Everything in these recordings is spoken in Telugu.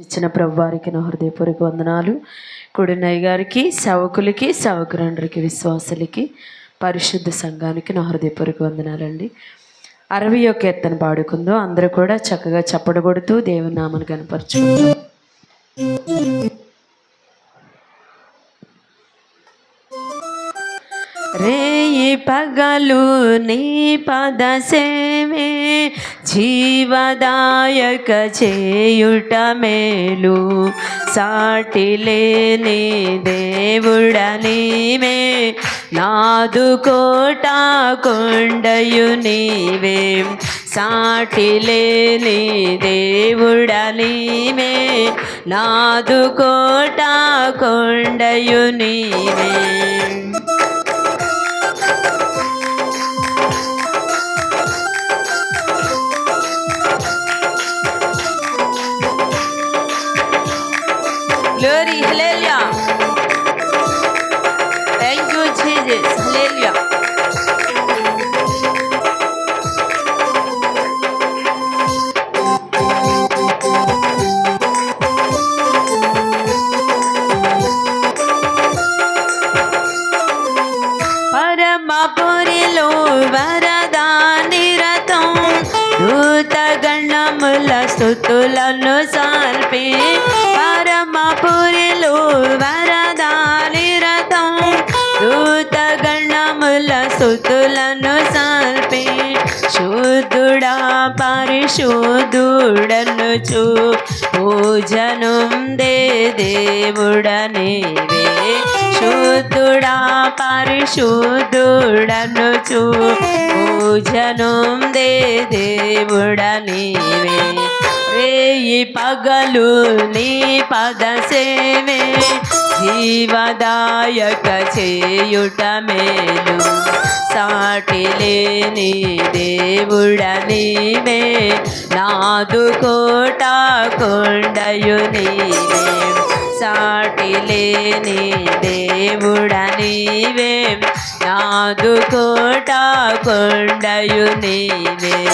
ఇచ్చిన ప్రభువారికి నా హృదయపూర్వక వందనాలు. కుడినయ్య గారికి సేవకులకి సేవకురందరికి విశ్వాసులకి పరిశుద్ధ సంఘానికి నా హృదయపూర్వక వందనాలండి. అరవై యొక్క ఎత్తన పాడుకుందో. అందరూ కూడా చక్కగా చప్పడగొడుతూ దేవుని నామను కనపరచుకుందాం. రేయి పగలు నీ పద సేవే జీవదాయక చేయుట మేలు. సాటి లేని దేవుడ నాదు కోట కొండయు నీవే. సాటి లేని దేవుడ నాదు కోట కొండయు నీవే. Glory, hallelujah. పరిశుద్ధుడను చూ పూజనం దే దేవుడ నీవే శుద్ధుడా పరిశుద్ధుడను చూ పూజనం దే రేయి పగలు నీ పద సేవే జీవదాయక చేయుట మేలు. సాటి లేని దేవుడ నీవే. నాదు కోట కొండయు నీవే. సాటి లేని దేవుడ నీవే. నాదు కోట కొండయు నీవే.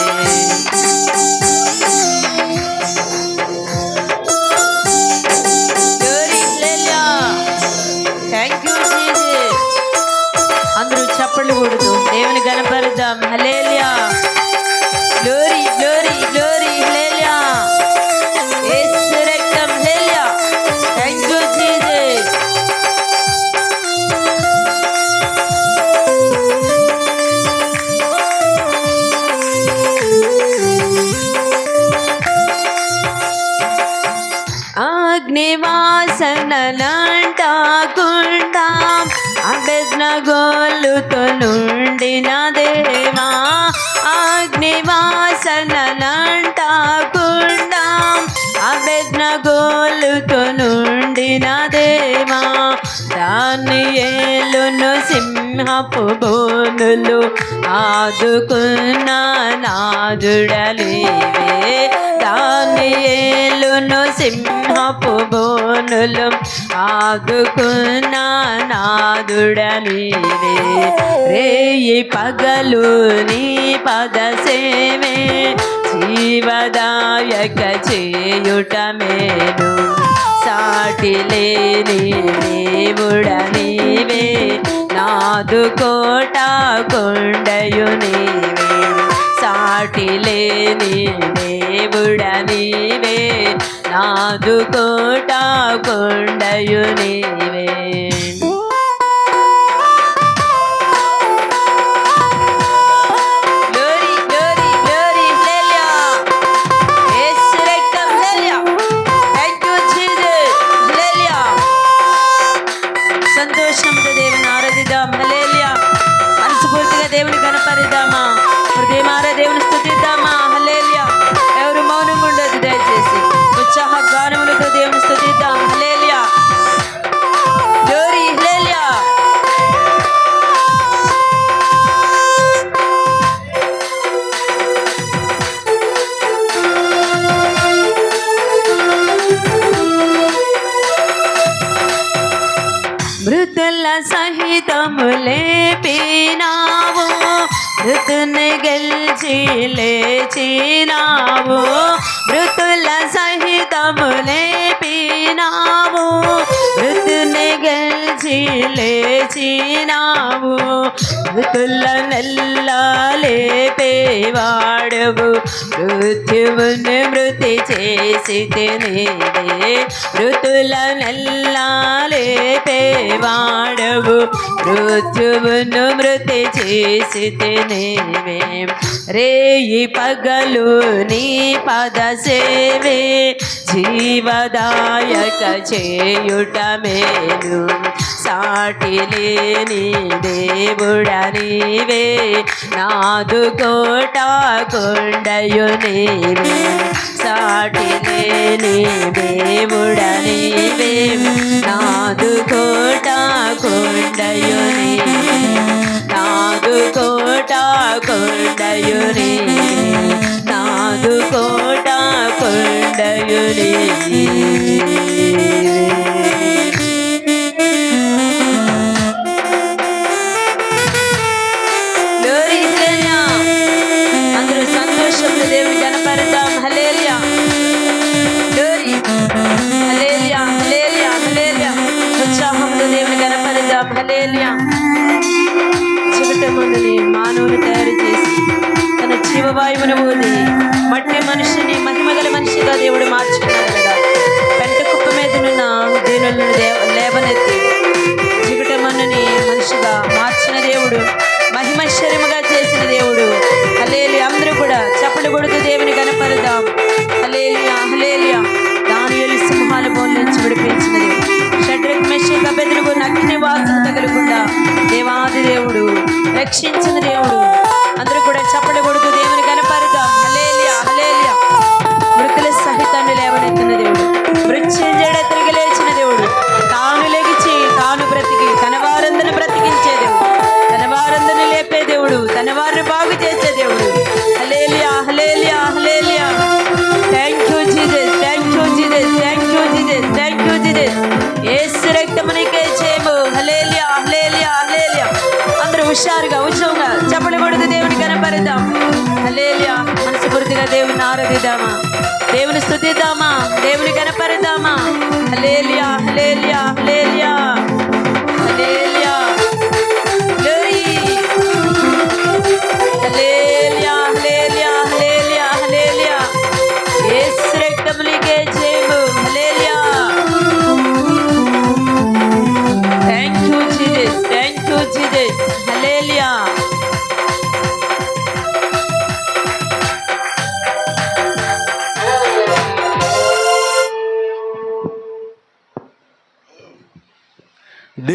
అగ్నివాసనలంటాకుండా గోలుతో నుండిన దేవా అగ్నివాసనలంటాకుండా గోలుతో నుండిన దేవా దాన్ని ఏలును సింహపు బోనులు ఆదుకున్న నాదుడలేవే. దానియేలును సింహపు బోనులు ఆదుకున్న నాదుడలేవే రేయి పగలు నీ పద సేవే. జీవదాయక చేయుట మేలు. సాటి లేని దేవుడ నాదు కోట కొండయు నీవే. సాటి లేని దేవుడ నీవే. నాదు కోట కొండయు నీవే. మృతుల సహితము లేపినావు. మృతుని గెలిచి లేచినావు. మృతుల సహితము లేపినావు. మృతుని గెలిచి లేచినావు. మృతుల నెల్ల లేపేవాడవు మృత్యువును మృతి చేసి తినే మృతుల నెల్ల లే వాడవు. మృత్యువును మృతి చేసి తినేవే రేయి పగలు నీ పద సేవే. జీవదాయక చేయుట మేలు. సాటి లేని దేవుడనివే నాదు కోట కొండయు నీవే. సాటి లేని దేవుడనివే నాదు కోట కొండయు నీవే నాదు కోట కొండయు నీవే నాదు దేవుని కనపడతాం హలేలియా చివట ముందుని మానవుని తయారు చేసి తన జీవవాయువును ఊది మట్టి మనిషిని మహిమగల మనిషిగా దేవుడు మార్చుకున్నాడు కదా. పెంట కుప్ప మీదనున్న దీనులను దేవ లేవనెత్తి రక్షించిన దేవుడు అందరూ కూడా చప్పలు కొడుతూ దేవుని కనపరుదాం హలేలియా హలేలియా మృతుల సహితాన్ని లేవనెత్తిన దేవుడు మృత్యుంజడ తిరిగి లేచిన దేవుడు తాను లెగిచి తాను బ్రతికి తన వారందరిని బ్రతికించే దేవుడు తన వారందరిని లేపే దేవుడు తన వారిని బాగు చేసే దేవుడు hallelujah hallelujah hallelujah thank you Jesus thank you Jesus thank you Jesus thank you Jesus యేసు రక్తమునికే చేయము హలేలియా హలేలియా హలేలియా అందరూ హుషారుగా ఉత్సవంగా చెప్పలు కొడుతూ దేవుని కనపరిద్దాం. లేలియా మనస్ఫూర్తిగా దేవుని ఆరాధిద్దామా? దేవుని స్థుతిద్దామా దేవుని కనపరిద్దామా? లేలియా లేలియా లేలియా